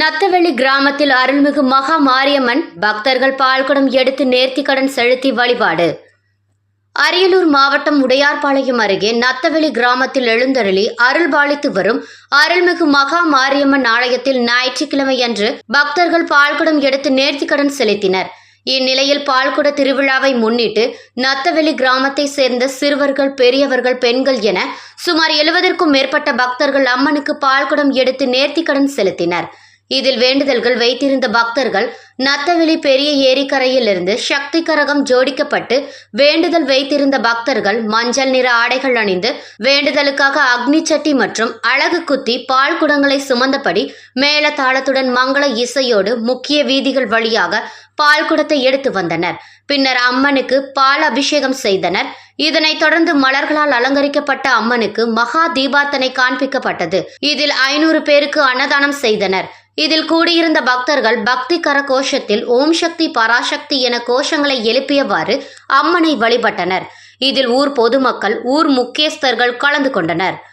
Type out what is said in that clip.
நத்தவெளி கிராமத்தில் அருள்மிகு மகா மாரியம்மன் பக்தர்கள் பால்குடம் எடுத்து நேர்த்திக்கடன் செலுத்தி வழிபாடு. அரியலூர் மாவட்டம் உடையார்பாளையம் அருகே நத்தவெளி கிராமத்தில் எழுந்தருளி அருள்பாலித்து வரும் அருள்மிகு மகா மாரியம்மன் ஆலயத்தில் ஞாயிற்றுக்கிழமையன்று பக்தர்கள் பால்குடம் எடுத்து நேர்த்திக்கடன் செலுத்தினர். இந்நிலையில் பால்குட திருவிழாவை முன்னிட்டு நத்தவெளி கிராமத்தை சேர்ந்த சிறுவர்கள் பெரியவர்கள் பெண்கள் என சுமார் எழுபதற்கும் மேற்பட்ட பக்தர்கள் அம்மனுக்கு பால்குடம் எடுத்து நேர்த்திக்கடன் செலுத்தினர். இதில் வேண்டுதல்கள் வைத்திருந்த பக்தர்கள் நத்தவெளி பெரிய ஏரிக்கரையிலிருந்து சக்தி கரகம் ஜோடிக்கப்பட்டு வேண்டுதல் வைத்திருந்த பக்தர்கள் மஞ்சள் நிற ஆடைகள் அணிந்து வேண்டுதலுக்காக அக்னி சட்டி மற்றும் அழகு குத்தி பால் குடங்களை சுமந்தபடி மேள தாளத்துடன் மங்கள இசையோடு முக்கிய வீதிகள் வழியாக பால் குடத்தை எடுத்து வந்தனர். பின்னர் அம்மனுக்கு பால் அபிஷேகம் செய்தனர். இதனைத் தொடர்ந்து மலர்களால் அலங்கரிக்கப்பட்ட அம்மனுக்கு மகா தீபார்த்தனை காண்பிக்கப்பட்டது. இதில் ஐநூறு பேருக்கு அன்னதானம் செய்தனர். இதில் கூடியிருந்த பக்தர்கள் பக்தி கர கோஷத்தில் ஓம் சக்தி பராசக்தி என கோஷங்களை எழுப்பியவாறு அம்மனை வழிபட்டனர். இதில் ஊர் பொதுமக்கள் ஊர் முக்கியஸ்தர்கள் கலந்து கொண்டனர்.